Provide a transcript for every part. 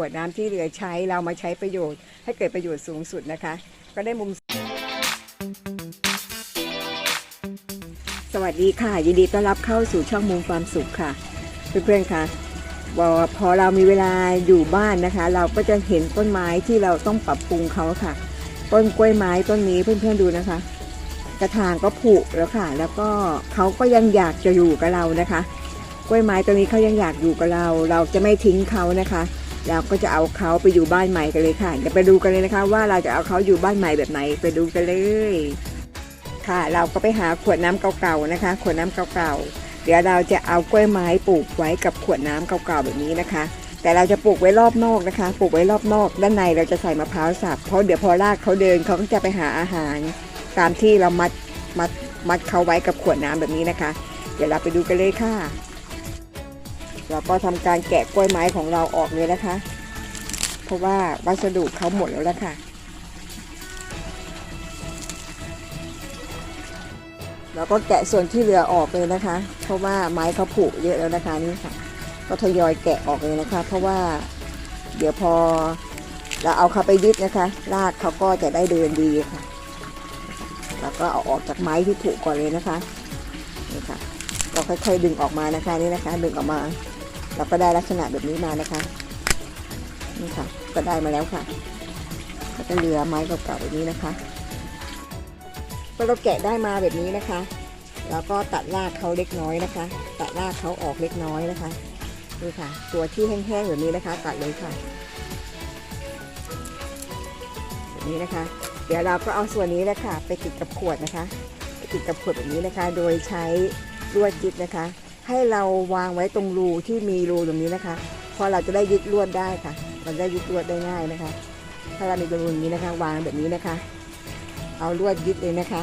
วดน้ำที่เหลือใช้เรามาใช้ประโยชน์ ให้เกิดประโยชน์สูงสุดนะคะ ก็ได้มุม สวัสดีค่ะ ยินดีต้อนรับเข้าสู่ช่องมุมความสุขค่ะ เพื่อนๆค่ะบอกว่าพอเรามีเวลาอยู่บ้านนะคะ เราก็จะเห็นต้นไม้ที่เราต้องปรับปรุงเขาค่ะ ต้นกล้วยไม้ต้นนี้เพื่อนๆดูนะคะ กระถางก็ผุแล้วค่ะ แล้วก็เขาก็ยังอยากจะอยู่กับเรานะคะ กล้วยไม้ตัวนี้เขายังอยากอยู่กับเรา เราจะไม่ทิ้งเขานะคะ เราก็จะเอาเขาไปอยู่บ้านใหม่กันเลยค่ะเดี๋ยวไปดูกันเลยนะคะ ว่าเราจะเอาเขาอยู่บ้านใหม่แบบไหนไปดูกันเลย ค่ะ เราก็ไปหาขวดน้ำเก่าๆนะคะ ขวดน้ำเก่าๆเดี๋ยวเราจะเอากล้วยไม้ปลูกไว้กับขวดน้ำเก่าๆแบบนี้นะคะ แต่เราจะปลูกไว้รอบนอกนะคะ ปลูกไว้รอบนอก ด้านในเราจะใส่มะพร้าวสับเพราะเดี๋ยวพอรากเขาเดินเขาก็จะไปหาอาหาร ตามที่เรามัดมัดมัดเขาไว้กับขวดน้ำแบบนี้นะคะ เดี๋ยวเราไปดูกันเลยค่ะ เราก็ทำการแกะกล้วยไม้ของเราออกเลยนะคะ เพราะว่าวัสดุเขาหมดแล้วละค่ะ เราก็แกะส่วนที่เหลือออกเลยนะคะ เพราะว่าไม้เขาผุเยอะแล้วนะคะนี่ค่ะ ก็ทยอยแกะออกเลยนะคะ เพราะว่าเดี๋ยวพอเราเอาเขาไปยึดนะคะรากเขาก็จะได้เดินดีค่ะแล้วก็เอาออกจากไม้ที่ผุก่อนเลยนะคะนี่ค่ะเราค่อยๆดึงออกมานะคะนี่นะคะ ดึงออกมา เราก็ได้ลักษณะแบบนี้มานะคะนี่ค่ะ ก็ได้มาแล้วค่ะก็จะเหลือไม้เก่าๆแบบนี้นะคะพอเราแกะได้มาแบบนี้นะคะ แล้วก็ตัดรากเขาเล็กน้อยนะคะ ตัดรากเขาออกเล็กน้อยนะคะนี่ค่ะ ตัวที่แห้งๆแบบนี้นะคะ ตัดเลยค่ะแบบนี้นะคะ เดี๋ยวเราก็เอาส่วนนี้แหละค่ะ ไปติดกับขวดนะคะไปติดกับขวดแบบนี้นะคะ โดยใช้ลวดยึดนะคะ ให้เราวางไว้ตรงรูที่มีรูตรงนี้นะคะ พอเราจะได้ยึดลวดได้ค่ะมันได้ยึดลวดได้ง่ายนะคะ ถ้าเรามีรูอย่างนี้นะคะ วางแบบนี้นะคะ เอาลวดยึดเลยนะคะ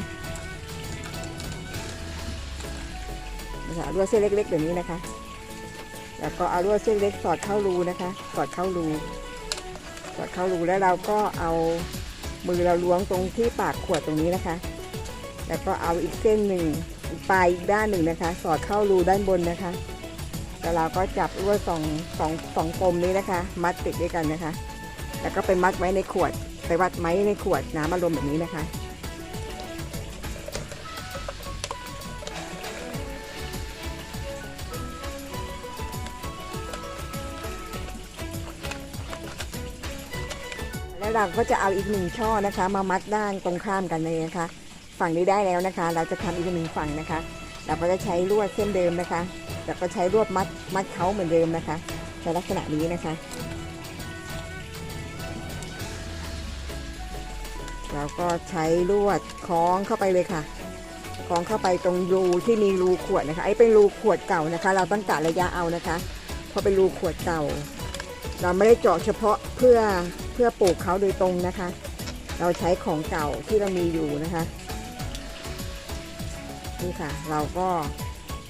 นะคะลวดเส้นเล็กๆแบบนี้นะคะ แล้วก็เอาลวดเส้นเล็กสอดเข้ารูนะคะ สอดเข้ารู สอดเข้ารูแล้วเราก็เอามือเราล้วงตรงที่ปากขวดตรงนี้นะคะ แล้วก็เอาอีกเส้นหนึ่ง ปลายอีกด้านหนึ่งนะคะ สอดเข้ารูด้านบนนะคะแล้วเราก็จับลวดสองสองสองกลมนี้นะคะ มัดติดด้วยกันนะคะ แล้วก็ไปมัดไว้ในขวด ไปวัดไม้ในขวดน้ำอารมณ์แบบนี้นะคะแล้วเราก็จะเอาอีกหนึ่งช่อนะคะ มามัดด้านตรงข้ามกันเลยนะคะ ฝั่งนี้ได้แล้วนะคะ เราจะทำอีกหนึ่งฝั่งนะคะ เราก็จะใช้ลวดเส้นเดิมนะคะแล้วก็ใช้ลวดมัดมัดเขาเหมือนเดิมนะคะในลักษณะนี้นะคะ เราก็ใช้ลวดคล้องเข้าไปเลยค่ะคล้องเข้าไปตรงรูที่มีรูขวดนะคะไอ้เป็นรูขวดเก่านะคะ เราต้องกะระยะเอานะคะเพราะเป็นรูขวดเก่า เราไม่ได้เจาะเฉพาะเพื่อเพื่อปลูกเขาโดยตรงนะคะ เราใช้ของเก่าที่เรามีอยู่นะคะ นี่ค่ะ เราก็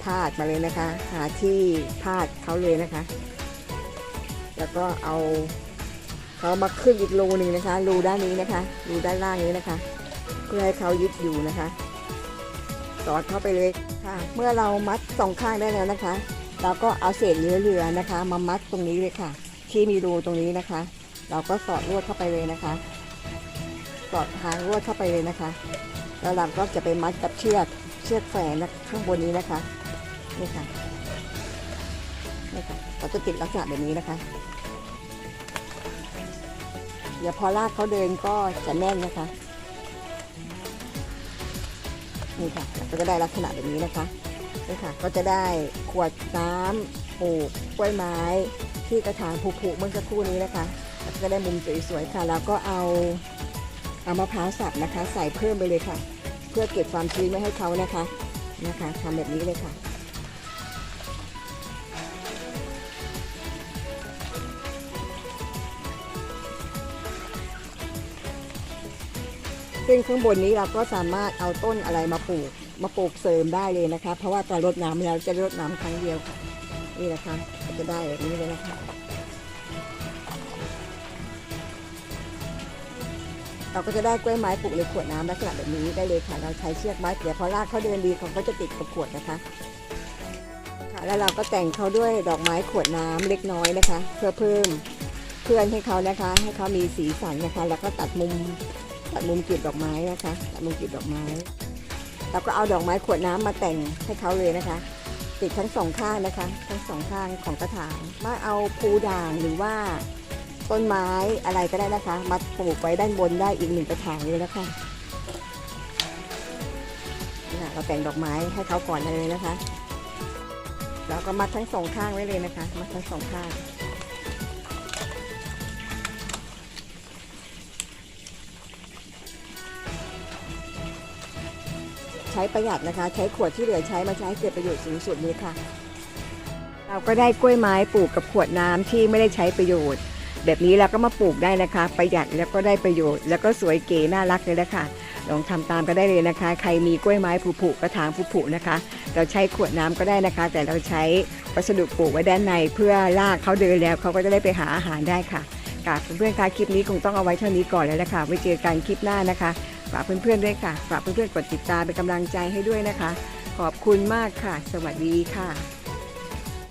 พาดมาเลยนะคะ หาที่พาดเขาเลยนะคะ แล้วก็เอาเขามาขึ้นอีกรูหนึ่งนะคะ รูด้านนี้นะคะรูด้านล่างนี้นะคะ เพื่อให้เขายึดอยู่นะคะ สอดเข้าไปเลยค่ะ เมื่อเรามัดสองข้างได้แล้วนะคะ เราก็เอาเศษเนื้อเรือนะคะ มามัดตรงนี้เลยค่ะ ที่มีรูตรงนี้นะคะ เราก็สอดลวดเข้าไปเลยนะคะ สอดทางลวดเข้าไปเลยนะคะ แล้วเราก็จะไปมัดกับเชือก เชือกแฝงนะข้างบนนี้นะคะนี่ค่ะนี่ค่ะเราจะติดลักษณะแบบนี้นะคะ เดี๋ยวพอลากเขาเดินก็จะแน่นนะคะนี่ค่ะเราก็จะได้ลักษณะแบบนี้นะคะนี่ค่ะก็จะได้ขวดน้ำปลูกกล้วยไม้ที่กระถางผุๆเมื่อสักครู่นี้นะคะก็ได้มุมสวยๆค่ะ แล้วก็เอาเอามะพร้าวสับนะคะ ใส่เพิ่มไปเลยค่ะ พื่อเก็บความชื้นไม่ให้เขานะคะนะคะทำแบบนี้เลยค่ะซึ่งข้างบนนี้เราก็สามารถเอาต้นอะไรมาปลูกมาปลูกเสริมได้เลยนะคะ เพราะว่าการรดน้ำเราจะรดน้ำครั้งเดียวค่ะนี่นะคะจะได้แบบนี้เลยนะคะ เราก็จะได้กล้วยไม้ปลูกในขวดน้ำลักษณะแบบนี้ได้เลยค่ะ เราใช้เชือกไมัดเดี๋ยวพอรากเขาเดินดีเขาก็จะติดกับขวดนะคะค่ะแล้วเราก็แต่งเขาด้วยดอกไม้ขวดน้ำเล็กน้อยนะคะ เพื่อเพิ่มเคลื่อนให้เขานะคะ ให้เขามีสีสันนะคะ แล้วก็ตัดมุมตัดมุมกลีบดอกไม้นะคะตัดมุมกลีบดอกไม้แล้วก็เอาดอกไม้ขวดน้ำมาแต่งให้เขาเลยนะคะติดทั้งสองข้างนะคะ ทั้งสองข้างของกระถางมาเอาภูด่างหรือว่า ต้นไม้อะไรก็ได้นะคะ มาปลูกไว้ด้านบนได้อีกหนึ่งกระถางเลยนะคะนี่ค่ะเราแต่งดอกไม้ให้เขาก่อนเลยนะคะแล้วก็มัดทั้งสองข้างไว้เลยนะคะ มัดทั้งสองข้างใช้ประหยัดนะคะ ใช้ขวดที่เหลือใช้มาใช้ให้เกิดประโยชน์สูงสุดนี้ค่ะ เราก็ได้กล้วยไม้ปลูกกับขวดน้ำที่ไม่ได้ใช้ประโยชน์ แบบนี้เราก็มาปลูกได้นะคะ ประหยัดแล้วก็ได้ประโยชน์ แล้วก็สวยเก๋น่ารักเลยนะคะลองทำตามก็ได้เลยนะคะ ใครมีกล้วยไม้ผุๆกระถางผุๆนะคะ เราใช้ขวดน้ำก็ได้นะคะ แต่เราใช้วัสดุปลูกไว้ด้านใน เพื่อลากเขาเดินแล้วเขาก็จะได้ไปหาอาหารได้ค่ะกาเพื่อนๆคะคลิปนี้คงต้องเอาไว้เท่านี้ก่อนแล้วนะคะไว้เจอกันคลิปหน้านะคะฝากเพื่อนๆด้วยค่ะฝากเพื่อนๆกดติดตามเป็นกำลังใจให้ด้วยนะคะ ขอบคุณมากค่ะ สวัสดีค่ะ